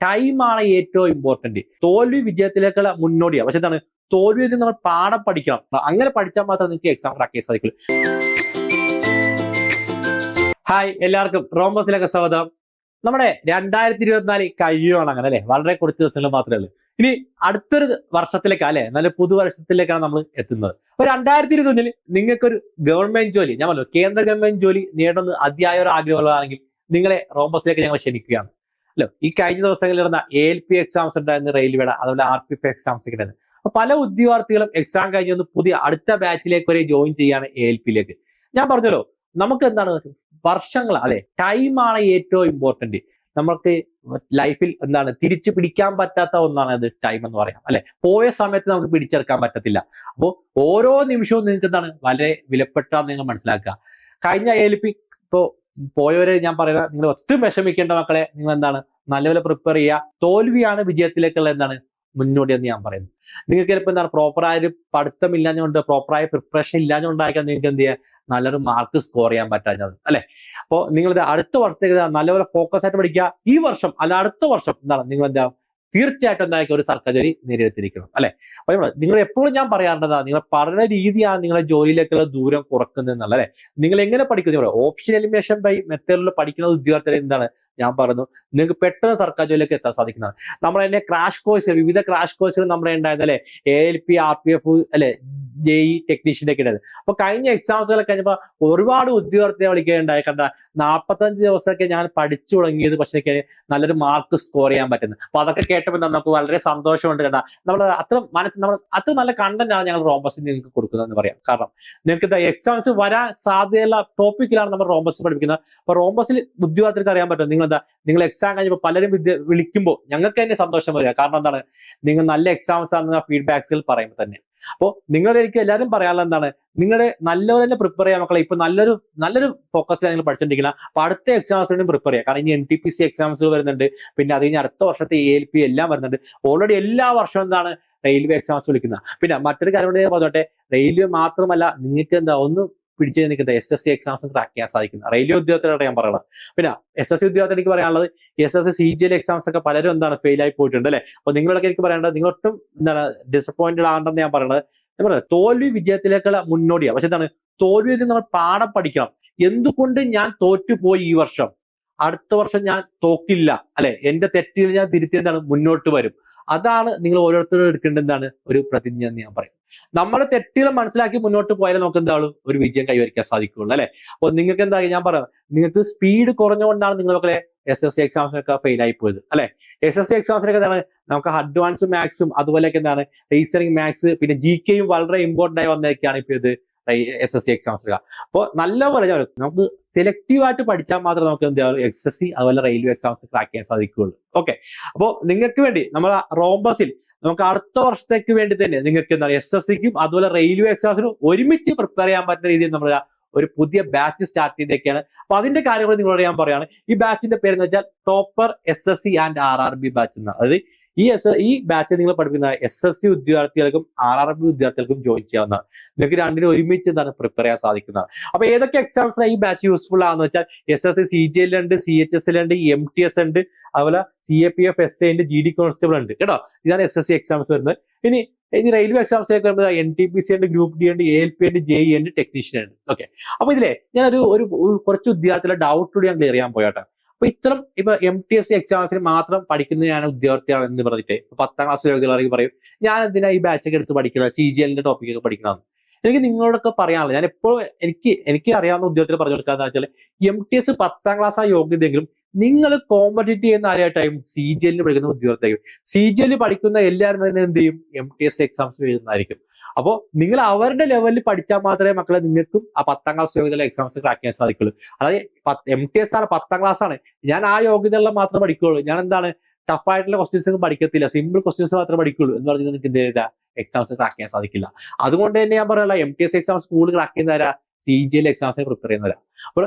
ടൈമാണ് ഏറ്റവും ഇമ്പോർട്ടന്റ് തോൽവി വിജയത്തിലേക്കുള്ള മുന്നോടിയാണ് പക്ഷെ എന്താണ്? തോൽവിയിൽ നിന്ന് നമ്മൾ പാഠം പഠിക്കണം. അങ്ങനെ പഠിച്ചാൽ മാത്രമേ നിങ്ങൾക്ക് എക്സാം ക്രാക്ക് ചെയ്യാൻ സാധിക്കുള്ളൂ. ഹായ് എല്ലാവർക്കും. റോംബസിലേക്ക് സ്വാഗതം. നമ്മുടെ രണ്ടായിരത്തി ഇരുപത്തിനാല് കഴിയുവാണ് അങ്ങനെ അല്ലെ? വളരെ കുറച്ച് ദിവസങ്ങൾ മാത്രമേ ഉള്ളൂ. ഇനി അടുത്തൊരു വർഷത്തിലേക്കാ അല്ലെ? നല്ല പുതുവർഷത്തിലേക്കാണ് നമ്മൾ എത്തുന്നത്. അപ്പൊ രണ്ടായിരത്തി ഇരുപത്തൊന്നിൽ നിങ്ങൾക്കൊരു ഗവൺമെന്റ് ജോലി ഞാൻ പറഞ്ഞു കേന്ദ്ര ഗവൺമെന്റ് ജോലി നേടുന്നത് അതിയായ ഒരു ആഗ്രഹമുള്ളതാണെങ്കിൽ നിങ്ങളെ റോംബസിലേക്ക് ഞങ്ങൾ ക്ഷണിക്കുകയാണ്. അല്ലോ ഈ കഴിഞ്ഞ ദിവസങ്ങളിൽ നടന്ന എ എൽ പി എക്സാംസ് ഉണ്ടായിരുന്നു റെയിൽവേയുടെ അതുപോലെ ആർ പി എഫ് എക്സാംസ് ഒക്കെ അപ്പൊ പല ഉദ്യോഗാർത്ഥികളും എക്സാം കഴിഞ്ഞ് ഒന്ന് പുതിയ അടുത്ത ബാച്ചിലേക്ക് വരെ ജോയിൻ ചെയ്യാണ് എ എൽ പിയിലേക്ക് ഞാൻ പറഞ്ഞല്ലോ നമുക്ക് എന്താണ് വർഷങ്ങൾ അല്ലെ? ടൈമാണ് ഏറ്റവും ഇമ്പോർട്ടന്റ് നമുക്ക് ലൈഫിൽ എന്താണ് തിരിച്ചു പിടിക്കാൻ പറ്റാത്ത ഒന്നാണ് അത് ടൈം എന്ന് പറയാം അല്ലെ? പോയ സമയത്ത് നമുക്ക് പിടിച്ചെടുക്കാൻ പറ്റത്തില്ല. അപ്പോൾ ഓരോ നിമിഷവും നിങ്ങൾക്ക് എന്താണ് വളരെ വിലപ്പെട്ടാന്ന് നിങ്ങൾ മനസ്സിലാക്കുക. കഴിഞ്ഞ എൽ പി ഇപ്പോ പോയവരെ ഞാൻ പറയുന്നത് നിങ്ങൾ ഒട്ടും വിഷമിക്കേണ്ട മക്കളെ നിങ്ങൾ എന്താണ്? നല്ലപോലെ പ്രിപ്പയർ ചെയ്യുക. തോൽവിയാണ് വിജയത്തിലേക്കുള്ള എന്താണ്? മുന്നോടി എന്ന് ഞാൻ പറയുന്നത് നിങ്ങൾക്ക് ചിലപ്പോൾ എന്താണ്? പ്രോപ്പറായ ഒരു പഠിത്തം ഇല്ലാഞ്ഞുകൊണ്ട് പ്രോപ്പറായ പ്രിപ്പറേഷൻ ഇല്ലാഞ്ഞുകൊണ്ടായിരിക്കാം നിങ്ങൾക്ക് എന്ത് ചെയ്യുക? നല്ലൊരു മാർക്ക് സ്കോർ ചെയ്യാൻ പറ്റാഞ്ഞത് അല്ലെ? അപ്പോൾ നിങ്ങളിത് അടുത്ത വർഷത്തേക്ക് നല്ലപോലെ ഫോക്കസ് ആയിട്ട് പഠിക്കുക. ഈ വർഷം അല്ല അടുത്ത വർഷം എന്താണ്? നിങ്ങൾ എന്താ തീർച്ചയായിട്ടും എന്തായിരിക്കും ഒരു സർക്കാർ ജോലി നേരിടത്തിരിക്കണം അല്ലെ നമ്മൾ നിങ്ങൾ എപ്പോഴും ഞാൻ പറയാറുണ്ടതാ നിങ്ങൾ പഠന രീതിയാണ് നിങ്ങളെ ജോലിയിലേക്കുള്ള ദൂരം കുറക്കുന്നത് എന്നുള്ളത് അല്ലെ? നിങ്ങൾ എങ്ങനെ പഠിക്കുന്നത് ഓപ്ഷൻ എലിമിനേഷൻ ബൈ മെത്തേഡിൽ പഠിക്കുന്ന വിദ്യാർത്ഥികൾ എന്താണ് ഞാൻ പറഞ്ഞു നിങ്ങൾക്ക് പെട്ടെന്ന് സർക്കാർ ജോലിയിലേക്ക് എത്താൻ സാധിക്കുന്നതാണ്. നമ്മൾ തന്നെ ക്രാഷ് കോഴ്സ് വിവിധ ക്രാഷ് കോഴ്സുകൾ നമ്മുടെ ഉണ്ടായിരുന്നു അല്ലെ? A L P R P F അല്ലെ? ജെ ഇ ടെക്നീഷ്യന്റെ ഒക്കെ ഉണ്ടായിരുന്നു അപ്പൊ കഴിഞ്ഞ എക്സാംസുകൾ കഴിഞ്ഞപ്പോൾ ഒരുപാട് ഉദ്യോഗാർത്ഥികളെ വിളിക്കുകയുണ്ടായി കണ്ട നാൽപ്പത്തഞ്ച് ദിവസമൊക്കെ ഞാൻ പഠിച്ചു തുടങ്ങിയത് പക്ഷേ നല്ലൊരു മാർക്ക് സ്കോർ ചെയ്യാൻ പറ്റുന്നത് അപ്പൊ അതൊക്കെ കേട്ടപ്പോൾ നമുക്ക് വളരെ സന്തോഷമുണ്ട് കണ്ട. നമ്മൾ അത്ര മനസ്സിൽ നമ്മൾ അത്ര നല്ല കണ്ടന്റ് ആണ് ഞങ്ങൾ റോബസിന് നിങ്ങൾക്ക് കൊടുക്കുന്നതെന്ന് പറയാം. കാരണം നിങ്ങൾക്ക് എക്സാംസ് വരാൻ സാധ്യതയുള്ള ടോപ്പിക്കിലാണ് നമ്മൾ റോബസ് പഠിപ്പിക്കുന്നത്. അപ്പൊ റോബസിൽ ഉദ്യോഗാർത്ഥികൾക്ക് അറിയാൻ പറ്റും. നിങ്ങൾ എന്താ നിങ്ങൾ എക്സാം കഴിഞ്ഞപ്പോൾ പലരും വിദ്യ വിളിക്കുമ്പോൾ ഞങ്ങൾക്ക് തന്നെ സന്തോഷം വരിക. കാരണം എന്താണ് നിങ്ങൾ നല്ല എക്സാംസ് ആണെന്ന് ഫീഡ്ബാക്സിൽ പറയുമ്പോൾ തന്നെ. അപ്പോൾ നിങ്ങളെനിക്ക് എല്ലാവരും പറയാനുള്ള എന്താണ് നിങ്ങളുടെ നല്ലപോലെ തന്നെ പ്രിപ്പയർ ചെയ്യാൻ മക്കളെ. ഇപ്പൊ നല്ലൊരു നല്ലൊരു ഫോക്കസിലാണ് നിങ്ങൾ പഠിച്ചിട്ടുണ്ടെങ്കിൽ അപ്പൊ അടുത്ത എക്സാംസ് വേണ്ടി പ്രിപ്പയർ ചെയ്യുക. കാരണം ഇനി N T P C exams വരുന്നുണ്ട്. പിന്നെ അത് കഴിഞ്ഞ് അടുത്ത വർഷത്തെ എ എൽ പി എല്ലാം വരുന്നുണ്ട്. ഓൾറെഡി എല്ലാ വർഷവും എന്താണ് റെയിൽവേ എക്സാംസ് വിളിക്കുന്നത്. പിന്നെ മറ്റൊരു കാര്യം പറഞ്ഞോട്ടെ. റെയിൽവേ മാത്രമല്ല നിങ്ങൾക്ക് എന്താ ഒന്ന് പിടിച്ചു നിൽക്കുന്ന S S C exams crack ചെയ്യാൻ സാധിക്കുന്നത് റെയിൽവേ ഉദ്യോഗസ്ഥരോട് ഞാൻ പറയുന്നത് പിന്നെ എസ് എസ് സി ഉദ്യോഗത്തിൽ എനിക്ക് പറയാനുള്ളത് S S C G L exams ഒക്കെ പലരും എന്താണ് ഫെയിൽ ആയി പോയിട്ടുണ്ട് അല്ലെ? അപ്പൊ നിങ്ങളൊക്കെ എനിക്ക് പറയേണ്ടത് നിങ്ങൾ ഒട്ടും എന്താണ് ഡിസപ്പോയിന്റഡ് ആണെന്ന് ഞാൻ പറയുന്നത് പറയുന്നത് തോൽവി വിജയത്തിലേക്കുള്ള മുന്നോടിയാണ് പക്ഷെ എന്താണ്? തോൽവിയിൽ നിന്ന് നമ്മൾ പാഠം പഠിക്കണം. എന്തുകൊണ്ട് ഞാൻ തോറ്റുപോയി ഈ വർഷം? അടുത്ത വർഷം ഞാൻ തോക്കില്ല. അല്ലെ? എന്റെ തെറ്റിൽ ഞാൻ തിരുത്തി എന്താണ്? മുന്നോട്ട് വരും. അതാണ് നിങ്ങൾ ഓരോരുത്തരും എടുക്കേണ്ട എന്താണ്? ഒരു പ്രതിജ്ഞ എന്ന് ഞാൻ പറയും. നമ്മൾ തെറ്റുകൾ മനസ്സിലാക്കി മുന്നോട്ട് പോയാലേ നമുക്ക് എന്താണ്? ഒരു വിജയം കൈവരിക്കാൻ സാധിക്കുകയുള്ളൂ അല്ലെ? അപ്പോൾ നിങ്ങൾക്ക് എന്താ ഞാൻ പറയാം നിങ്ങൾക്ക് സ്പീഡ് കുറഞ്ഞുകൊണ്ടാണ് നിങ്ങളൊക്കെ എസ് എസ് സി എക്സാംസിനൊക്കെ ഫെയിൽ ആയി പോയത് അല്ലെ? എസ് എസ് സി എക്സാംസിനൊക്കെ എന്താണ്? നമുക്ക് അഡ്വാൻസ് മാത്സും അതുപോലെയൊക്കെ എന്താണ്? റീസണിങ് മാത്സ് പിന്നെ ജി കെയും വളരെ ഇമ്പോർട്ടന്റ് ആയി വന്നതൊക്കെയാണ് ഇപ്പോൾ ഇത്. എസ് എസ് സി എക്സാംസ് അപ്പോൾ നല്ലപോലെ നമുക്ക് സെലക്റ്റീവ് ആയിട്ട് പഠിച്ചാൽ മാത്രമേ നമുക്ക് എന്ത് എന്താ എസ് എസ് സി അതുപോലെ റെയിൽവേ എക്സാംസ് ക്രാക്ക് ചെയ്യാൻ സാധിക്കുകയുള്ളൂ. ഓക്കെ അപ്പോൾ നിങ്ങൾക്ക് വേണ്ടി നമ്മൾ റോംബസിൽ നമുക്ക് അടുത്ത വർഷത്തേക്ക് വേണ്ടി തന്നെ നിങ്ങൾക്ക് എന്താ എസ് എസ് സിക്കും അതുപോലെ റെയിൽവേ എക്സാംസിനും ഒരുമിച്ച് പ്രിപ്പയർ ചെയ്യാൻ പറ്റുന്ന രീതിയിൽ നമ്മൾ ഒരു പുതിയ ബാച്ച് സ്റ്റാർട്ട് ചെയ്തേക്കാണ്. അപ്പൊ അതിന്റെ കാര്യങ്ങൾ നിങ്ങളോട് ഞാൻ പറയുകയാണ്. ഈ ബാച്ചിന്റെ പേര് എന്ന് വെച്ചാൽ topper S S C and R R B batch എന്നാണ് അതായത് ഈ എസ് ഈ ബാച്ച് നിങ്ങൾ പഠിപ്പിക്കുന്ന എസ് എസ് സി വിദ്യാർത്ഥികൾക്കും ആർ ആർ ബി വിദ്യാർത്ഥികൾക്കും ജോയിൻ ചെയ്യാവുന്ന നിങ്ങൾക്ക് രണ്ടിനും ഒരുമിച്ച് എന്താണ് പ്രിപ്പയർ ചെയ്യാൻ സാധിക്കുന്നത്. അപ്പൊ ഏതൊക്കെ എക്സാംസിനാണ് ഈ ബാച്ച് യൂസ്ഫുൾ ആണെന്ന് വെച്ചാൽ S S C C G L ഉണ്ട് സി എച്ച് എസ് എൽ ഉണ്ട് എം ടി എസ് ഉണ്ട് അതുപോലെ C A P F S A ഉണ്ട് ജി ഡി കോൺസ്റ്റബിൾ ഉണ്ട്. കേട്ടോ? ഇതാണ് എസ് എസ് സി എക്സാംസ് വരുന്നത്. ഇനി ഇനി റെയിൽവേ എക്സാംസിലേക്ക് വരുമ്പോൾ എൻ ടി പി സി ഉണ്ട് ഗ്രൂപ്പ് ഡി ഉണ്ട് എ എൽ പി ഉണ്ട് ജെ ഇ ഉണ്ട് ടെക്നീഷ്യൻ ഉണ്ട്. ഓക്കെ അപ്പൊ ഇതിലെ ഞാനൊരു ഒരു കുറച്ച് വിദ്യാർത്ഥികളുടെ ഡൗട്ട് കൂടി ഞാൻ ക്ലിയർ ചെയ്യാൻ പോയാട്ടെ. അപ്പൊ ഇത്തരം ഇപ്പൊ എം ടി എസ് സി എക്സാംസിന് മാത്രം പഠിക്കുന്ന ഞാൻ ഉദ്യോഗാർത്ഥിയാണ് എന്ന് പറഞ്ഞിട്ട് പത്താം ക്ലാസ് യോഗ്യതകളാണെങ്കിൽ പറയും ഞാൻ എന്തിനാ ഈ ബാച്ചൊക്കെ എടുത്ത് പഠിക്കുന്നത് സി ജി എല്ലിന്റെ ടോപ്പിക് ഒക്കെ പഠിക്കണമെന്ന് എനിക്ക് നിങ്ങളോടൊക്കെ പറയാനുള്ളത് ഞാൻ എപ്പോഴും എനിക്ക് എനിക്ക് അറിയാവുന്ന ഉദ്യോഗത്തിൽ പറഞ്ഞു കൊടുക്കാന്ന് വെച്ചാൽ എം ടി എസ് പത്താം ക്ലാസ് ആ യോഗ്യതയെങ്കിലും നിങ്ങൾ കോമ്പറ്റീറ്റ് ചെയ്യുന്ന ആരായിട്ടായും സി ജി എല്ലിൽ പഠിക്കുന്ന ഉദ്യോഗസ്ഥയും സി ജി എല്ലിൽ പഠിക്കുന്ന എല്ലാവരും തന്നെ എന്ത് ചെയ്യും? എം ടി എസ് എക്സാംസ് എഴുതുന്നതായിരിക്കും അപ്പോൾ നിങ്ങൾ അവരുടെ ലെവലിൽ പഠിച്ചാൽ മാത്രമേ മക്കളെ നിങ്ങൾക്കും ആ പത്താം ക്ലാസ് യോഗ്യതയുള്ള എക്സാംസ് ക്രാക്ക് ചെയ്യാൻ സാധിക്കുള്ളൂ. അതായത് എം ടി എസ് ആണ് പത്താം ക്ലാസ് ആണ്. ഞാൻ ആ യോഗ്യതയുള്ള മാത്രമേ പഠിക്കുകയുള്ളൂ. ഞാൻ എന്താണ്? ടഫ് ആയിട്ടുള്ള ക്വസ്റ്റ്യൻസ് ഒന്നും പഠിക്കത്തില്ല. സിമ്പിൾ ക്വസ്റ്റ്യൻസ് മാത്രമേ പഠിക്കുള്ളൂ എന്ന് പറഞ്ഞാൽ നിങ്ങൾക്ക് എന്ത് ചെയ്താൽ എക്സാംസ് ക്രാക്ക് ചെയ്യാൻ സാധിക്കില്ല. അതുകൊണ്ട് തന്നെ ഞാൻ പറയാനുള്ള M T S exam school crack ചെയ്യുന്നവരാ? C G L എക്സാംസിന് പ്രിപ്പയർ ചെയ്യുന്നവരാ. അപ്പോൾ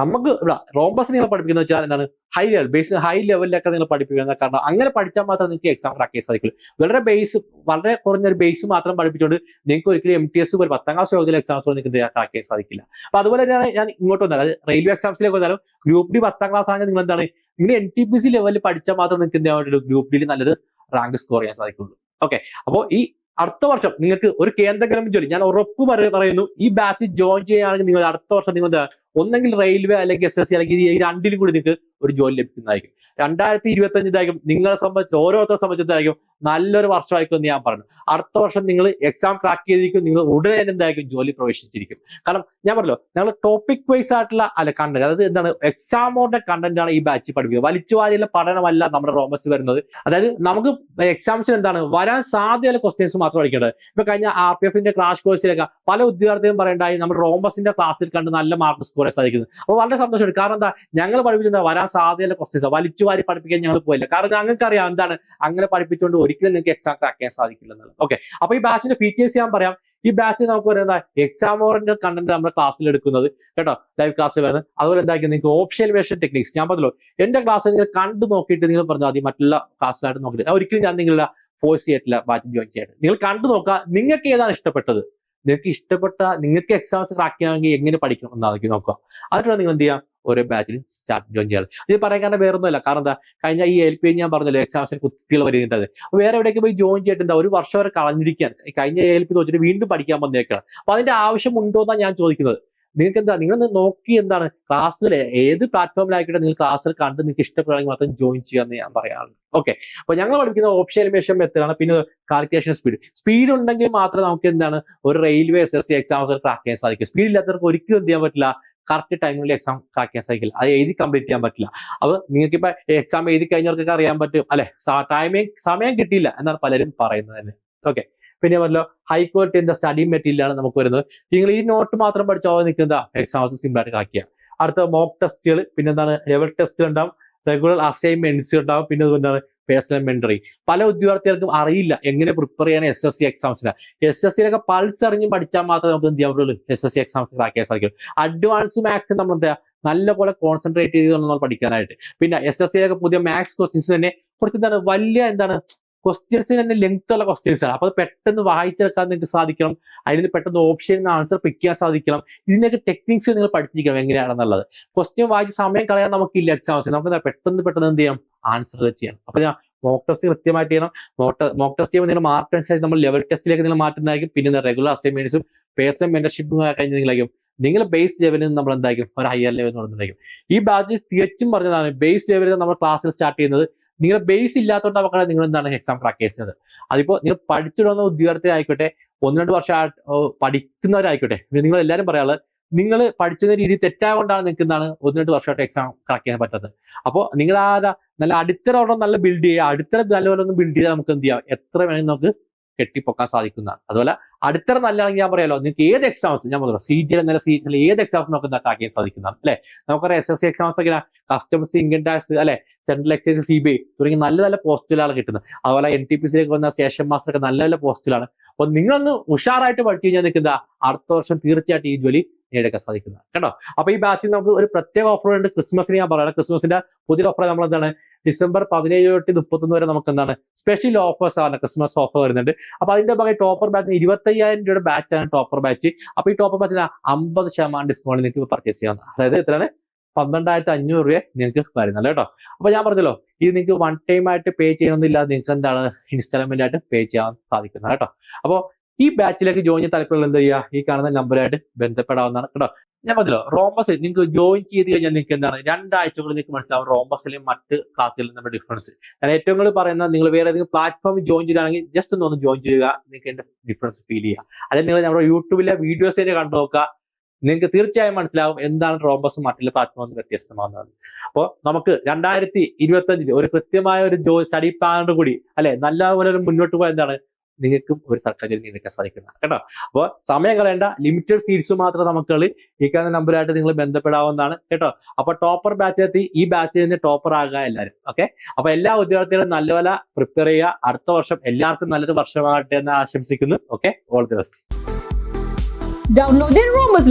നമുക്ക് റോംബസ് നിങ്ങൾ പഠിപ്പിക്കുന്ന വെച്ചാൽ എന്താണ്? ഹൈ ലെവൽ ബേസ് ഹൈ ലെവലിലൊക്കെ നിങ്ങൾ പഠിപ്പിക്കുന്ന കാരണം അങ്ങനെ പഠിച്ചാൽ മാത്രമേ നിങ്ങൾക്ക് എക്സാം ക്രാക്ക് സാധിക്കുള്ളൂ. വളരെ ബേസ് വളരെ കുറഞ്ഞൊരു ബേസ് മാത്രം പഠിപ്പിച്ചുകൊണ്ട് നിങ്ങൾക്ക് ഒരിക്കലും എം ടി എസ് ഒരു പത്താം ക്ലാസ് യോഗത്തിൽ എക്സാംസ് നിങ്ങൾക്ക് ക്രാക്ക് ചെയ്യാൻ സാധിക്കില്ല. അപ്പൊ അതുപോലെ തന്നെയാണ് ഞാൻ ഇങ്ങോട്ട് വന്നാൽ അത് റെയിൽവേ എക്സാംസിലേക്ക് വന്നാലും ഗ്രൂപ്പ് ഡി പത്താം ക്ലാസ് ആണെങ്കിൽ നിങ്ങൾ എന്താണ്? നിങ്ങൾ എൻ ടി പി സി ലെവലിൽ പഠിച്ചാൽ മാത്രം നിങ്ങൾക്ക് എന്താ ഗ്രൂപ്പ് ഡിയിൽ നല്ലൊരു റാങ്ക് സ്കോർ ചെയ്യാൻ സാധിക്കുള്ളൂ. ഓക്കെ അപ്പോൾ ഈ അടുത്ത വർഷം നിങ്ങൾക്ക് ഒരു കേന്ദ്ര ഗവൺമെന്റ് ജോലി. ഞാൻ ഉറപ്പ് പറയുന്നു ഈ ബാച്ച് ജോയിൻ ചെയ്യുകയാണെങ്കിൽ നിങ്ങൾ അടുത്ത വർഷം നിങ്ങൾ ഒന്നെങ്കിൽ റെയിൽവേ അല്ലെങ്കിൽ എസ് എസ് സി അല്ലെങ്കിൽ ഈ രണ്ടിലും കൂടി നിങ്ങൾക്ക് ഒരു ജോലി ലഭിക്കുന്നതായിരിക്കും. രണ്ടായിരത്തി ഇരുപത്തി അഞ്ചിതായിരിക്കും നിങ്ങളെ സംബന്ധിച്ച് ഓരോരുത്തരെ സംബന്ധിച്ചിട്ടായിരിക്കും നല്ലൊരു വർഷമായിരിക്കും എന്ന് ഞാൻ പറഞ്ഞു അടുത്ത വർഷം നിങ്ങൾ എക്സാം ക്രാക്ക് ചെയ്തിരിക്കും നിങ്ങൾ ഉടനെ തന്നെ എന്തായിരിക്കും? ജോലി പ്രവേശിച്ചിരിക്കും. കാരണം ഞാൻ പറഞ്ഞല്ലോ ഞങ്ങൾ ടോപ്പിക് വൈസ് ആയിട്ടുള്ള അല്ല കണ്ടന്റ് അതായത് എന്താണ് എക്സാമോടെ കണ്ടന്റ് ആണ് ഈ ബാച്ച് പഠിപ്പിക്കുക വലിച്ചുവാരിയുള്ള പഠനമല്ല നമ്മുടെ റോമസ് വരുന്നത്. അതായത് നമുക്ക് എക്സാംസിന് എന്താണ് വരാൻ സാധ്യതയുള്ള ക്വസ്റ്റ്യൻസ് മാത്രം പഠിക്കേണ്ടത്. ഇപ്പൊ കഴിഞ്ഞ ആർ പി എഫിന്റെ ക്രാഷ് കോഴ്സിലൊക്കെ പല ഉദ്യോഗാർത്ഥികളും പറയണ്ടായി നമ്മുടെ റോമസിന്റെ ക്ലാസ്സിൽ കണ്ട് നല്ല മാർക്ക് സ്കോർ ചെയ്യാൻ സാധിക്കുന്നത് അപ്പോൾ വളരെ സന്തോഷമുണ്ട്. കാരണം എന്താ ഞങ്ങൾ പഠിപ്പിച്ചത് വരാൻ സാധ്യതയുള്ള ക്വസ്റ്റ്യൻസ് വലിച്ചുവാരി പഠിപ്പിക്കാൻ ഞങ്ങൾ പോയില്ല. കാരണം ഞങ്ങൾക്കറിയാം എന്താണ് അങ്ങനെ പഠിപ്പിച്ചുകൊണ്ട് ഒരിക്കലും നിങ്ങൾക്ക് എക്സാം ക്രാക്ക് ചെയ്യാൻ സാധിക്കില്ല എന്നുള്ളത് ഓക്കെ അപ്പൊ ഈ ബാച്ചിന്റെ ഫീച്ചേഴ്സ് ഞാൻ പറയാം. ഈ ബാച്ച് നമുക്ക് പറയുന്നത് എക്സാം ഓറിന്റെ കണ്ടന്റ് നമ്മുടെ ക്ലാസ്സിൽ എടുക്കുന്നത്. കേട്ടോ? ലൈവ് ക്ലാസ്സിൽ വരുന്നത്. അതുപോലെ എന്തായിരിക്കും? നിങ്ങൾക്ക് ഓപ്ഷൻ വേഷൻ ടെക്നിക്സ് ഞാൻ പറഞ്ഞല്ലോ എന്റെ ക്ലാസ് നിങ്ങൾ കണ്ടു നോക്കിയിട്ട് നിങ്ങൾ പറഞ്ഞാൽ മതി. മറ്റുള്ള ക്ലാസ്സിലായിട്ട് നോക്കിയിട്ട്. ഒരിക്കലും ഞാൻ നിങ്ങളുടെ ഫോഴ്സ് ചെയ്തിട്ടില്ല ബാച്ച് ജോയിൻ ചെയ്യാൻ നിങ്ങൾ കണ്ടു നോക്കുക നിങ്ങൾക്ക് ഏതാണ് ഇഷ്ടപ്പെട്ടത്? നിങ്ങൾക്ക് ഇഷ്ടപ്പെട്ട നിങ്ങൾക്ക് എക്സാംസ് ക്രാക്ക് ചെയ്യണമെങ്കിൽ എങ്ങനെ പഠിക്കണം എന്നാണെങ്കിൽ നോക്കുക. അതിനുള്ള നിങ്ങൾ എന്ത് ചെയ്യാം ഓരോ ബാച്ചിൽ സ്റ്റാർട്ട് ജോയിൻ ചെയ്യാറ്. ഇത് പറയാൻ കാരണം വേറെ ഒന്നുമില്ല കാരണം എന്താ? കഴിഞ്ഞ ഈ എൽ പി ഞാൻ പറഞ്ഞല്ലോ എക്സാംസിന് കുട്ടികൾ വരുന്നത് അപ്പോൾ വേറെ എവിടേക്ക് പോയി ജോയിൻ ചെയ്തിട്ടുണ്ട്? ഒരു വർഷം വരെ കളഞ്ഞിരിക്കാൻ കഴിഞ്ഞ എൽ പി തോച്ചിട്ട് വീണ്ടും പഠിക്കാൻ വന്നേക്കാണ്. അപ്പൊ അതിന്റെ ആവശ്യം ഉണ്ടോ എന്നാണ് ഞാൻ ചോദിക്കുന്നത്. നിങ്ങൾക്ക് എന്താ? നിങ്ങൾ നോക്കി എന്താണ്? ക്ലാസ്സിൽ ഏത് പ്ലാറ്റ്ഫോമിലാക്കിയിട്ട് നിങ്ങൾ ക്ലാസ്സിൽ കണ്ട് നിങ്ങൾക്ക് ഇഷ്ടപ്പെടുകയാണെങ്കിൽ മാത്രം ജോയിൻ ചെയ്യാന്ന് ഞാൻ പറയാറുണ്ട്. ഓക്കെ അപ്പൊ ഞങ്ങൾ പഠിക്കുന്ന ഓപ്ഷൻ എലിമിനേഷൻ മെത്തേഡാണ് പിന്നെ കാൽക്കുലേഷൻ സ്പീഡ് സ്പീഡ് ഉണ്ടെങ്കിൽ മാത്രമേ നമുക്ക് എന്താണ്? ഒരു railway S S C exam track ചെയ്യാൻ സാധിക്കും. സ്പീഡ് ഇല്ലാത്തവർക്ക് ഒരിക്കലും എന്ത് ചെയ്യാൻ പറ്റില്ല? കറക്റ്റ് ടൈമിൽ എക്സാം കാക്കിയ സൈക്കിൾ അത് എഴുതി കംപ്ലീറ്റ് ചെയ്യാൻ പറ്റില്ല. അത് നിങ്ങൾക്ക് ഇപ്പൊ എക്സാം എഴുതി കഴിഞ്ഞവർക്കൊക്കെ അറിയാൻ പറ്റും. അല്ലെ? ടൈമിങ് സമയം കിട്ടിയില്ല എന്നാണ് പലരും പറയുന്നത് തന്നെ. ഓക്കെ പിന്നെ പറഞ്ഞല്ലോ ഹൈ ക്വാളിറ്റി എന്താ സ്റ്റഡി മെറ്റീരിയൽ ആണ് നമുക്ക് വരുന്നത്. നിങ്ങൾ ഈ നോട്ട് മാത്രം പഠിച്ചാൽ നിൽക്കുന്ന എക്സാം സിമ്പിൾ ആയിട്ട് കാക്കിയ അടുത്ത മോക്ക് ടെസ്റ്റുകൾ പിന്നെന്താണ്? ലെവൽ ടെസ്റ്റ് ഉണ്ടാവും. റെഗുലർ അസൈൻമെന്റ്സ് ഉണ്ടാവും. പിന്നെ എന്താണ്? Personal mentory. പല ഉദ്യോഗാർത്ഥികൾക്കും അറിയില്ല എങ്ങനെ പ്രിപ്പയർ ചെയ്യാൻ എസ് എസ് സി എക്സാംസിന് എസ് എസ് സിയിലൊക്കെ പൾസ് അറിഞ്ഞ് പഠിച്ചാൽ മാത്രമേ നമുക്ക് എന്ത് ചെയ്യാൻ S S C exams crack ചെയ്യാൻ സാധിക്കും അഡ്വാൻസ് മാത്സ് നമ്മൾ എന്താ നല്ലപോലെ കോൺസെൻട്രേറ്റ് ചെയ്ത് നമ്മൾ പഠിക്കാനായിട്ട്. പിന്നെ എസ് എസ് സിയിലൊക്കെ പുതിയ മാത്സ് ക്വസ്റ്റ്യൻസ് തന്നെ കുറച്ച് എന്താണ് വലിയ എന്താണ് ക്വസ്റ്റ്യൻസിന് തന്നെ ലെങ്ത് ഉള്ള ക്വസ്റ്റ്യൻസ് ആണ്. അപ്പൊ അത് പെട്ടെന്ന് വായിച്ചെടുക്കാൻ നിങ്ങൾക്ക് സാധിക്കണം. അതിന് പെട്ടെന്ന് ഓപ്ഷൻ ആൻസർ പിക്ക് ചെയ്യാൻ സാധിക്കണം. ഇതിനൊക്കെ ടെക്നിക്സ് നിങ്ങൾ പഠിച്ചിരിക്കണം എങ്ങനെയാണെന്നുള്ളത്. ക്വസ്റ്റ്യൻ വായിച്ച് സമയം കളയാൻ നമുക്കില്ല എക്സാംസ് നമുക്ക് പെട്ടെന്ന് പെട്ടെന്ന് എന്ത് ചെയ്യാം? ആൻസർ ചെയ്യണം അപ്പൊ ഞാൻ മോക്ക് ടെസ്റ്റ് കൃത്യമായിട്ട് ചെയ്യണം. മോക്ക് മോക്ക് ടെസ്റ്റ് ചെയ്യുമ്പോൾ നിങ്ങൾ മാർക്ക് അനുസരിച്ച് നമ്മൾ ലെവൽ ടെസ്റ്റിലേക്ക് നിങ്ങൾ മാറ്റുന്നതായിരിക്കും. പിന്നെ റെഗുലർ അസൈൻമെന്റ്സും പേഴ്സണൽ മെന്റർഷിപ്പും കഴിഞ്ഞ് നിങ്ങളായിരിക്കും. നിങ്ങൾ ബേസ് ലെവലിൽ നിന്ന് നമ്മൾ എന്തായിരിക്കും? ഒരു ഹയർ ലെവൽ തുടങ്ങുന്നതായിരിക്കും ഈ ബാച്ച് തികച്ചും പറഞ്ഞതാണ്. ബേസ് ലെവലിൽ നമ്മൾ ക്ലാസ്സിൽ സ്റ്റാർട്ട് ചെയ്യുന്നത് നിങ്ങളുടെ ബേസ് ഇല്ലാത്തതുകൊണ്ട് അവക്കാണ് നിങ്ങൾ എന്താണ് എക്സാം ക്രാക്ക് ചെയ്യുന്നത് അതിപ്പോ നിങ്ങൾ പഠിച്ചിടുന്ന ആയിക്കോട്ടെ ഒന്ന് രണ്ട് വർഷം പഠിക്കുന്നവരായിക്കോട്ടെ നിങ്ങൾ എല്ലാവരും പറയാനുള്ളത് നിങ്ങൾ പഠിച്ചിരുന്ന രീതി തെറ്റായതുകൊണ്ടാണ് നിങ്ങൾക്ക് എന്താണ് ഒന്ന് രണ്ട് വർഷമായിട്ട് എക്സാം ക്രാക്ക് ചെയ്യാൻ പറ്റാത്തത്. അപ്പോൾ നിങ്ങൾ ആ നല്ല അടിത്തറ അവിടെ നല്ല ബിൽഡ് ചെയ്യുക അടിത്തറ നല്ലപോലെ ഒന്ന് ബിൽഡ് ചെയ്താൽ നമുക്ക് എന്ത് ചെയ്യാം? എത്ര വേണമെങ്കിൽ നമുക്ക് കെട്ടിപ്പൊക്കാൻ സാധിക്കുന്നതാണ്. അതുപോലെ അടിത്തറ നല്ലതാണെങ്കിൽ ഞാൻ പറയാലോ നിങ്ങൾക്ക് ഏത് എക്സാംസ് ഞാൻ പറഞ്ഞു സി ജി എന്നല്ല സി ജി ഏത് എക്സാംസ് നമുക്ക് അറ്റാക്ക് ചെയ്യാൻ സാധിക്കുന്നതാണ് അല്ലെ? നമുക്കറിയാം എസ് എസ് സി എക്സാംസ് ഒക്കെ കസ്റ്റംസ് ഇൻകം ടാക്സ് അല്ലെ? Central excise C B I തുടങ്ങി നല്ല നല്ല പോസ്റ്റിലാണ് കിട്ടുന്നത്. അതുപോലെ എൻ ടി പി സിയിലേക്ക് വന്ന സ്റ്റേഷൻ മാസ്റ്റർ ഒക്കെ നല്ല നല്ല പോസ്റ്റിലാണ് അപ്പൊ നിങ്ങളൊന്ന് ഉഷാറായിട്ട് പഠിച്ചു കഴിഞ്ഞാൽ നിൽക്കുന്ന അടുത്ത വർഷം തീർച്ചയായിട്ടും ഈ ജോലി നേടിയെടുക്കാൻ സാധിക്കുന്നത് കേട്ടോ? അപ്പൊ ഈ ബാച്ചിൽ നമുക്ക് ഒരു പ്രത്യേക ഓഫർ ഉണ്ട്. ക്രിസ്മസിന് ഞാൻ പറയാം. ക്രിസ്മസിന്റെ പുതിയ ഓഫർ നമ്മൾ എന്താണ്? ഡിസംബർ പതിനേഴ് തൊട്ട് മുപ്പത്തൊന്ന് വരെ നമുക്ക് എന്താണ് സ്പെഷ്യൽ ഓഫേഴ്സ് ആണ് ക്രിസ്മസ് ഓഫർ വരുന്നുണ്ട്. അപ്പൊ അതിന്റെ ഭാഗമായി ടോപ്പർ ബാച്ച് ഇരുപത്തയ്യായിരം രൂപയുടെ ബാച്ചാണ് ടോപ്പർ ബാച്ച് അപ്പൊ ഈ ടോപ്പർ ബാച്ചിന് അമ്പത് ശതമാനം ഡിസ്കൗണ്ട് നിങ്ങൾക്ക് പർച്ചേസ് ചെയ്യാം അതായത് എത്രയാണ്? പന്ത്രണ്ടായിരത്തി അഞ്ഞൂറ് രൂപ നിങ്ങൾക്ക് വരുന്നത് കേട്ടോ. അപ്പൊ ഞാൻ പറഞ്ഞല്ലോ ഇത് നിങ്ങൾക്ക് വൺ ടൈം ആയിട്ട് പേ ചെയ്യണമെന്നില്ല നിങ്ങൾക്ക് എന്താണ് ഇൻസ്റ്റാൾമെന്റ് ആയിട്ട് പേ ചെയ്യാൻ സാധിക്കുന്നത് കേട്ടോ. അപ്പോൾ ഈ ബാച്ചിലേക്ക് ജോയിൻ ചെയ്യാൻ താല്പര്യമുള്ള എന്താ ചെയ്യുക? ഈ കാണുന്ന നമ്പറായിട്ട് ബന്ധപ്പെടാവുന്നതാണ് കേട്ടോ. ഞാൻ പറഞ്ഞല്ലോ റോംബസ് നിങ്ങൾക്ക് ജോയിൻ ചെയ്ത് കഴിഞ്ഞാൽ നിങ്ങൾക്ക് എന്താണ്? രണ്ടാഴ്ച കൊണ്ട് നിങ്ങൾക്ക് മനസ്സിലാവും റോംബസിലെയും മറ്റ് ക്ലാസ്സുകളിലും നമ്മുടെ ഡിഫറൻസ് ഞാൻ ഏറ്റവും കൂടുതൽ പറയുന്നത് നിങ്ങൾ വേറെ ഏതെങ്കിലും പ്ലാറ്റ്ഫോമിൽ ജോയിൻ ചെയ്യുകയാണെങ്കിൽ ജസ്റ്റ് ഒന്ന് ഒന്ന് ജോയിൻ ചെയ്യുക നിങ്ങൾക്ക് എന്റെ ഡിഫറൻസ് ഫീൽ ചെയ്യുക. അല്ലെങ്കിൽ നിങ്ങൾ നമ്മുടെ യൂട്യൂബിലെ വീഡിയോസ് തന്നെ കണ്ടു നോക്കുക നിങ്ങൾക്ക് തീർച്ചയായും മനസ്സിലാവും എന്താണ് റോംബസും മറ്റുള്ള പ്ലാറ്റ്ഫോം വ്യത്യസ്തമാകുന്നത് അപ്പോൾ നമുക്ക് രണ്ടായിരത്തി ഇരുപത്തി അഞ്ചിൽ ഒരു കൃത്യമായ ഒരു ജോ സ്റ്റഡി പ്ലാനോട് കൂടി അല്ലെ? നല്ലപോലെ ഒരു മുന്നോട്ട് പോയ എന്താണ്? നിങ്ങൾക്കും ഒരു സർട്ടിഫിക്കറ്റ് നിയന്ത്രിക്കാൻ സാധിക്കുന്നതാണ്. കേട്ടോ? അപ്പോൾ സമയം കളയേണ്ട. ലിമിറ്റഡ് സീറ്റ്സ് മാത്രം നമുക്ക് ഈ കാണുന്ന നമ്പറായിട്ട് നിങ്ങൾ ബന്ധപ്പെടാവുന്നതാണ്. കേട്ടോ? അപ്പൊ ടോപ്പർ ബാച്ച് എത്തി. ഈ ബാച്ചിൽ നിന്ന് ടോപ്പർ ആകുക എല്ലാവരും ഓക്കെ അപ്പൊ എല്ലാ ഉദ്യോഗാർത്ഥികളും നല്ലപോലെ പ്രിപ്പയർ ചെയ്യുക. അടുത്ത വർഷം എല്ലാവർക്കും നല്ലൊരു വർഷമാകട്ടെ എന്ന് ആശംസിക്കുന്നു. Okay all the best download the Romus